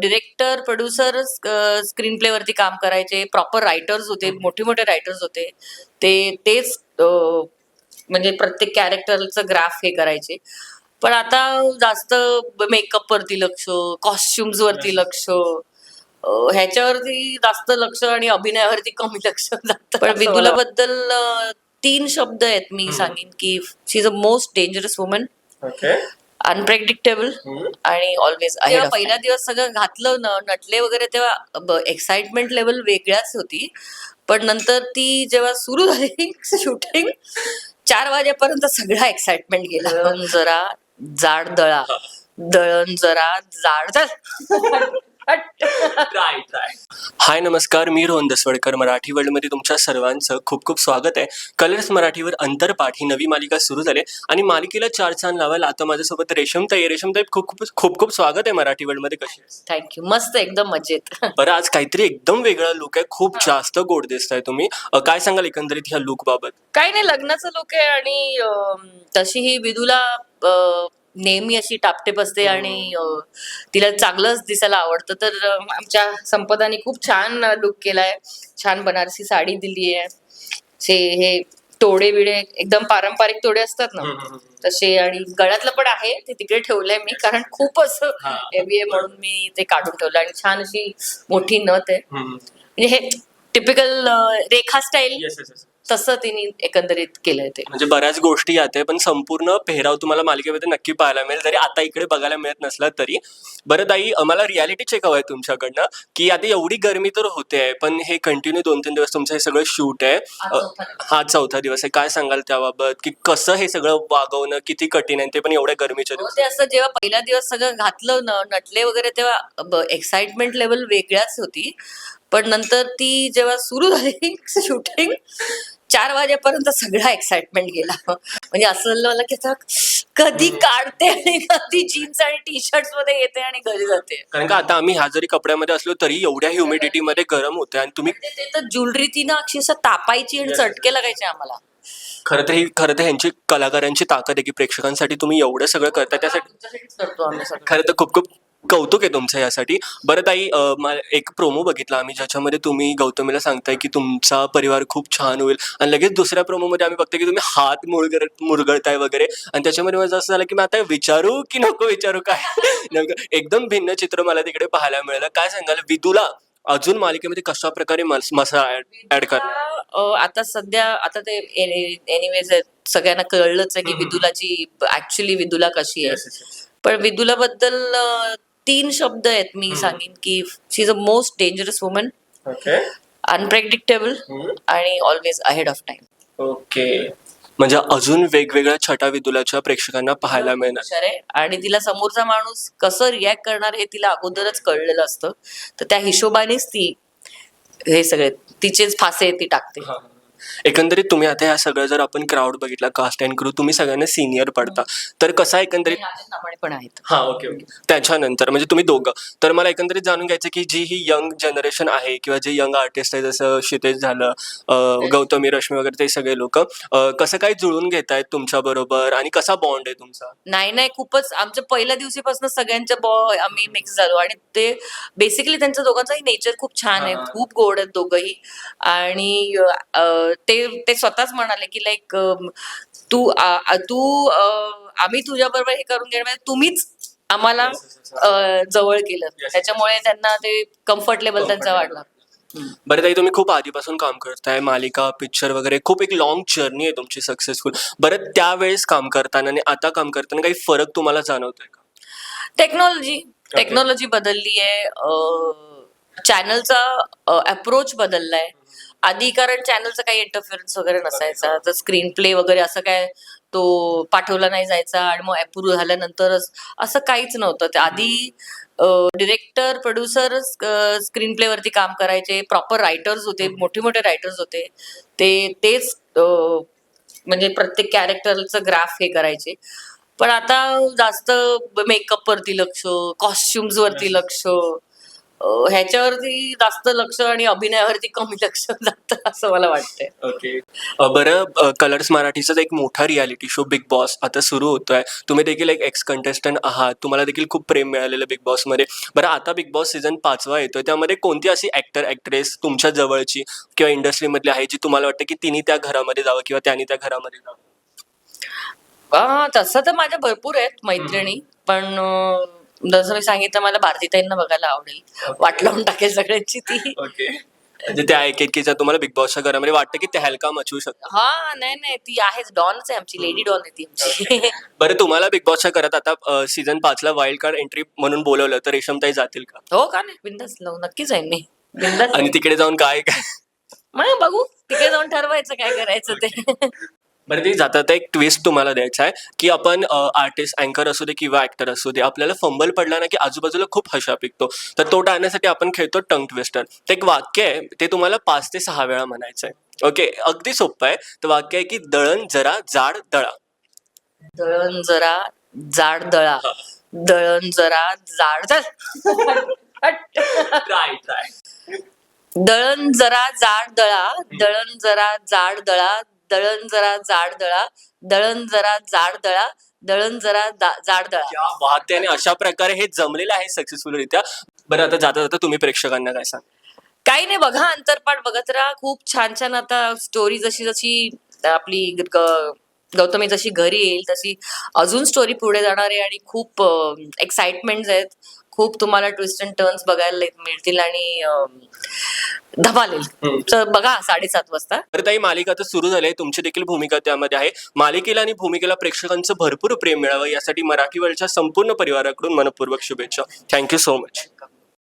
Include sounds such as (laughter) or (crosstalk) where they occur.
Director producer screen play वरती काम करायचे प्रॉपर रायटर्स होते मोठे मोठे रायटर्स होते. ते तेच म्हणजे प्रत्येक कॅरेक्टरचं ग्राफ हे करायचे. पण आता जास्त मेकअप वरती लक्ष कॉस्ट्युम्स वरती लक्ष ह्याच्यावरती जास्त लक्ष आणि अभिनयावरती कमी लक्ष जातं. पण विदुला बद्दल तीन शब्द आहेत मी सांगेन की she is a most dangerous woman okay unpredictable आणि ऑलवेज पहिला दिवस सगळं घातलं न नटले वगैरे तेव्हा एक्साइटमेंट लेवल वेगळ्याच होती. पण नंतर ती जेव्हा सुरू झाली (laughs) शूटिंग चार वाजेपर्यंत सगळा एक्साइटमेंट गेला. दळण जरा जाड दळा. दळण जरा जाड (laughs) (laughs) ट्राय ट्राय हाय नमस्कार. मी रोहन दसवडकर मराठी वर्ल्डमध्ये तुमच्या सर्वांचं खूप खूप स्वागत आहे. कलर्स मराठीवर अंतरपाठ ही नवी मालिका सुरू झाली आणि मालिकेला चार चांद लावायला आता माझ्यासोबत रेशमताई. रेशमताई खूप खूप खूप खूप स्वागत आहे मराठी वर्ल्डमध्ये कशी? थँक्यू मस्त एकदम मजेत. (laughs) बरं आज काहीतरी एकदम वेगळा लुक आहे. खूप जास्त गोड दिसताय तुम्ही. अ, काय सांगाल एकंदरीत ह्या लुक बाबत? काही नाही लग्नाचं लोक आहे आणि अं, तशी ही विदूला अं, नेहमी अशी टापटेप असते आणि अं, तिला चांगलंच दिसायला आवडतं. तर आमच्या संपदाने खूप छान लुक केलाय. छान बनारसी साडी दिली आहे से हे तोडे बिडे एकदम पारंपरिक तोडे असतात ना तसे आणि गळ्यातलं पण आहे ते तिकडे ठेवलंय मी कारण खूप असं हा. हेवी आहे म्हणून मी ते काढून ठेवलं आणि छान अशी मोठी नथ आहे. म्हणजे हे टिपिकल रेखा स्टाईल तसं तिने एकंदरीत केलंय ते. म्हणजे बऱ्याच गोष्टी यात आहे पण संपूर्ण पेहराव तुम्हाला मालिकेमध्ये नक्की पाहायला मिळेल. जरी आता इकडे बघायला मिळत नसला तरी. बरं ताई मला रियालिटी चेक हवंय तुमच्याकडनं की आता एवढी गरमी तर होते आहे पण हे कंटिन्यू दोन तीन दिवस तुमचं हे सगळं शूट आहे. हा चौथा दिवस. आहे. काय सांगाल त्याबाबत? की कसं हे सगळं वागवणं किती कठीण आहे ते पण एवढ्या गरमीच्या हो, दिवस असं जेव्हा पहिला दिवस सगळं घातलं न नटले वगैरे तेव्हा एक्साइटमेंट लेवल वेगळ्याच होती. पण नंतर ती जेव्हा सुरू झाली (laughs) शूटिंग चार वाजेपर्यंत सगळा एक्साइटमेंट गेला. म्हणजे असं मला की कधी काढते आणि कधी जीन्स आणि टी शर्टमध्ये येते आणि घरी जाते. कारण का आता आम्ही ह्या जरी कपड्यामध्ये असलो तरी एवढ्या ह्युमिडिटी मध्ये गरम होते आणि तुम्ही ते ते तर ज्वेलरी ती ना अक्षरशः तापायची आणि चटके लागायचे आम्हाला. खरं तर ही खरं तर ह्यांची कलाकारांची ताकद आहे की प्रेक्षकांसाठी तुम्ही एवढं सगळं करता त्यासाठी करतो आम्ही खरं तर खूप खूप कौतुक आहे तुमचं यासाठी. बरं ताई एक प्रोमो बघितला आम्ही ज्याच्यामध्ये तुम्ही गौतमीला सांगताय की तुमचा परिवार खूप छान होईल. आणि लगेच दुसऱ्या प्रोमोमध्ये आम्ही बघतोय की तुम्ही हात मुरगळ मुरगळताय वगैरे. आणि त्याच्यामध्ये माझं असं झालं की मी आता विचारू की नको विचारू काय? (laughs) एकदम भिन्न चित्र मला तिकडे पाहायला मिळालं. काय सांगाल? विदूला अजून मालिकेमध्ये कशा प्रकारे मस- मसाला ऍड कर अं, आता सध्या आता ते एनिवेज सगळ्यांना कळलंच आहे की. विदुलाची ऍक्च्युली विदुला कशी आहे. पण विदुला बद्दल तीन शब्द आहेत मी. सांगेन की she is a most dangerous woman okay unpredictable आणि always ahead of time okay म्हणजे अजून वेगवेगळ्या छटा विदुलाच्या प्रेक्षकांना पाहायला मिळणार. हुशार आहे. आणि तिला समोरचा माणूस कसं रिॲक्ट करणार हे तिला अगोदरच कळलेलं असतं. तर त्या हिशोबानेच ती हे सगळे तिचेच फासे ती टाकते. एकंदरीत तुम्ही आता ह्या सगळं जर आपण क्राऊड बघितला कास्ट अँड क्रू तुम्ही सगळ्यांना सिनियर पडता. तर कसा एकंदरीत? पण आहेत. हा ओके ओके त्याच्यानंतर म्हणजे तुम्ही दोघं. तर मला एकंदरीत जाणून घ्यायचं की जी ही यंग जनरेशन आहे किंवा जे यंग आर्टिस्ट आहे जसं क्षितेश झालं अं, गौतमी रश्मी वगैरे ते सगळे लोक कसं काय जुळून घेत आहेत तुमच्या बरोबर आणि कसा बॉन्ड आहे तुमचा? नाही नाही खूपच आमच्या पहिल्या दिवशीपासून सगळ्यांच्या बॉ आम्ही मिक्स झालो आणि ते बेसिकली त्यांचं दोघांचंही नेचर खूप छान आहे. हा. खूप गोड आहेत दोघंही. आणि अं, ते ते स्वतःच म्हणाले की लाईक तू तू आम्ही तुझ्या बरोबर हे करून घेणार म्हणजे तुम्हीच आम्हाला जवळ केलं. त्याच्यामुळे त्यांना ते कम्फर्टेबल त्यांचा वाटला. बरं ताई तुम्ही खूप आधीपासून काम करताय मालिका पिक्चर वगैरे खूप एक लॉंग जर्नी आहे तुमची सक्सेसफुल बरं त्यावेळेस काम करताना आणि आता काम करताना काही फरक तुम्हाला जाणवतोय का? टेक्नॉलॉजी टेक्नॉलॉजी बदलली आहे चॅनलचा अप्रोच बदललाय. आधी कारण चॅनलचा काही इंटरफिअरन्स वगैरे नसायचा. तर स्क्रीन प्ले वगैरे असं काय तो पाठवला नाही जायचा आणि मग अप्रूव्ह झाल्यानंतरच असं काहीच नव्हतं. ते आधी डिरेक्टर प्रोड्युसर स्क्रीन प्ले वरती काम करायचे. प्रॉपर रायटर्स होते मोठे मोठे रायटर्स होते. ते तेच म्हणजे प्रत्येक कॅरेक्टरचं ग्राफ हे करायचे. पण आता जास्त मेकअप वरती लक्ष कॉस्ट्युम्स वरती लक्ष ह्याच्यावरती जास्त लक्ष आणि अभिनयावरती कमी लक्ष (laughs) जातं असं मला वाटतंय. ओके. बरं कलर्स मराठीचाच एक मोठा रियालिटी शो बिग बॉस आता सुरू होतोय. तुम्ही देखील एक एक्स कंटेस्टंट आहात. तुम्हाला देखील खूप प्रेम मिळालेलं बिग बॉसमध्ये. बरं आता बिग बॉस सीझन पाचवा येतोय. त्यामध्ये कोणती अशी ऍक्टर ऍक्ट्रेस तुमच्या जवळची किंवा इंडस्ट्रीमधली आहे जी तुम्हाला वाटतं की तिने त्या घरामध्ये जावं किंवा त्यांनी त्या घरामध्ये जावं? तसं तर माझ्या भरपूर आहेत मैत्रिणी. पण जसं मी सांगितलं मला भारतीताईंना बघायला आवडेल. वाट लावून टाकेल सगळ्यांची ती. ओके म्हणजे त्या तुम्हाला बिग बॉसच्या घरामध्ये वाटतं की ते हलका मचवू शकतात. हा नाही नाही ती आहेच. डॉनच आहे आमची लेडी डॉन आहे ती आमची. बरं तुम्हाला बिग बॉसच्या घरात आता सीझन पाचला वाईल्ड कार्ड एंट्री म्हणून बोलवलं तर रेशमताई जातील का? हो का नाही? बिंदास नक्कीच आहे मी बिंदास आणि तिकडे जाऊन काय काय मग बघू. तिकडे जाऊन ठरवायचं काय करायचं ते. बरं ते जाता आता एक ट्विस्ट तुम्हाला द्यायचा आहे की आपण आर्टिस्ट अँकर असू दे किंवा ऍक्टर असू दे आपल्याला फंबल पडला ना की आजूबाजूला खूप हशा पिकतो. तर तो टाळण्यासाठी आपण खेळतो टंग ट्विस्टर ते एक वाक्य आहे ते तुम्हाला पाच ते सहा वेळा म्हणायचं आहे. ओके? अगदी सोपं आहे. तर वाक्य आहे की दळण जरा जाड दळा. दळण जरा जाड दळा. दळण जरा जाड. ट्राय ट्राय दळण जरा जाड दळा. दळण जरा जाड दळा. दळण जरा जाड दळा दळण जरा जाड दळा दळण जरा जाड दळा. आहे आणि अशा प्रकारे हे जमलेलं आहे सक्सेसफुलरित्या. बरं आता जाता जाता तुम्ही प्रेक्षकांना काय सांग? काही नाही बघा अंतरपाठ बघत राहा. खूप छान छान आता स्टोरी जशी जशी आपली गौतमी जशी घरी येईल तशी अजून स्टोरी पुढे जाणार आहे आणि खूप एक्साइटमेंट आहेत. खूप तुम्हाला ट्विस्ट अँड टर्न्स बघायला मिळतील आणि हम्म. तर बघा साडेसात वाजता. तर ताई मालिका तर सुरू झाली आहे. तुमची देखील भूमिका त्यामध्ये आहे. मालिकेला आणि भूमिकेला प्रेक्षकांचं भरपूर प्रेम मिळावं यासाठी मराठी वर्ल्डच्या संपूर्ण परिवाराकडून मनपूर्वक शुभेच्छा. Thank you so much